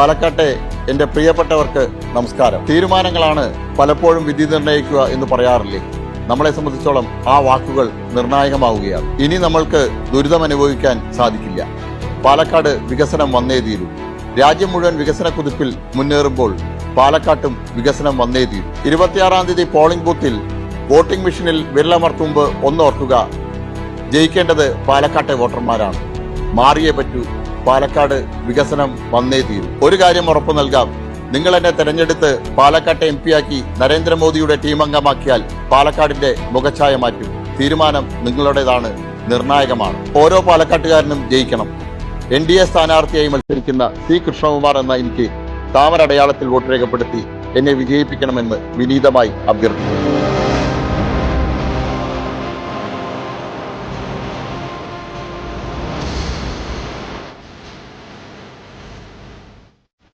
പാലക്കാട്ടെ എന്റെ പ്രിയപ്പെട്ടവർക്ക് നമസ്കാരം. തീരുമാനങ്ങളാണ് പലപ്പോഴും വിധി നിർണയിക്കുക എന്ന് പറയാറില്ലേ? നമ്മളെ സംബന്ധിച്ചോളം ആ വാക്കുകൾ നിർണായകമാവുകയാണ്. ഇനി നമ്മൾക്ക് ദുരിതം അനുഭവിക്കാൻ സാധിക്കില്ല. പാലക്കാട് വികസനം വന്നേ തീരൂ. രാജ്യം മുഴുവൻ വികസന കുതിപ്പിൽ മുന്നേറുമ്പോൾ പാലക്കാട്ടും വികസനം വന്നേ തീരൂ. ഇരുപത്തിയാറാം തീയതി പോളിംഗ് ബൂത്തിൽ വോട്ടിംഗ് മെഷീനിൽ വിരലമർത്തുമ്പ് ഒന്നോർക്കുക. ജയിക്കേണ്ടത് പാലക്കാട്ടെ വോട്ടർമാരാണ്. മാറിയേ പറ്റൂ പാലക്കാട് വികസനം വന്നേ തീരും. ഒരു കാര്യം ഉറപ്പു നൽകാം. നിങ്ങൾ എന്നെ തെരഞ്ഞെടുത്ത് പാലക്കാട്ടെ എം ആക്കി നരേന്ദ്രമോദിയുടെ ടീം അംഗമാക്കിയാൽ പാലക്കാടിന്റെ മുഖഛായ മാറ്റും. തീരുമാനം നിങ്ങളുടേതാണ് നിർണായകമാണ്. ഓരോ പാലക്കാട്ടുകാരനും ജയിക്കണം. എൻ ഡി എ സ്ഥാനാർത്ഥിയായി മത്സരിക്കുന്ന സി കൃഷ്ണകുമാർ എന്ന എനിക്ക് താമരടയാളത്തിൽ വോട്ട് രേഖപ്പെടുത്തി എന്നെ വിജയിപ്പിക്കണമെന്ന് വിനീതമായി അഭ്യർത്ഥിക്കുന്നു.